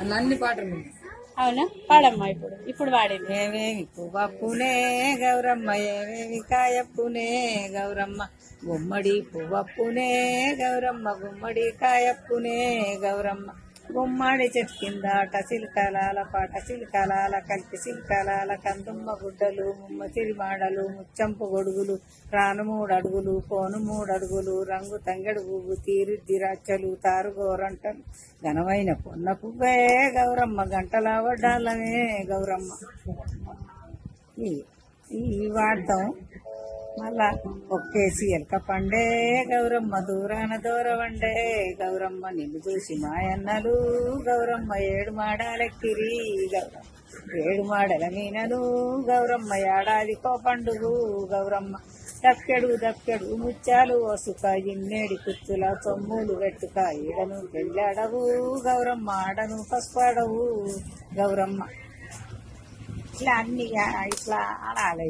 అన్ని పాటలు. అవునా? పాడమ్మా ఇప్పుడు. ఇప్పుడు పాడింది. ఏమేమి పువ్వప్పునే గౌరమ్మ ఏమేమి కాయప్పునే గౌరమ్మ. గుమ్మడి పువ్వప్పునే గౌరమ్మ గుమ్మడి కాయప్పునే గౌరమ్మ. గుమ్మాడి చెట్టు కింద చిలుకలాల పాట చిలుకలాల కలిపి చిలుకలాల కందుమ్మ గుడ్డలు ముమ్మ చిరిమాడలు ముచ్చంపు గొడుగులు రాను మూడు అడుగులు కోను మూడు అడుగులు రంగు తంగడు పువ్వు తీరుద్ది రచ్చలు తారుగోరంటలు. ఘనమైన పొన్న పువ్వే గౌరమ్మ గంటల వడ్డాలనే గౌరమ్మ. ఈ వాడతాం. మళ్ళా ఒక్కేసి ఎలక పండే గౌరమ్మ దూరాన దూరవండే. గౌరమ్మ నిన్ను చూసి మాయన్నలు. గౌరమ్మ ఏడు మాడాలెక్కిరి గౌరమ్మ ఏడు మాడల మీనలు. గౌరమ్మ ఏడాది కో పండుగ గౌరమ్మ దక్కెడు దక్కెడు ముత్యాలు. వసుక ఇన్నేడి కుచ్చుల తొమ్ములు వెట్టుక ఈడను పెళ్ళాడవు. గౌరమ్మ ఆడను పసుపాడవు. గౌరమ్మ ఇట్లా అన్ని ఇట్లా ఆడాలి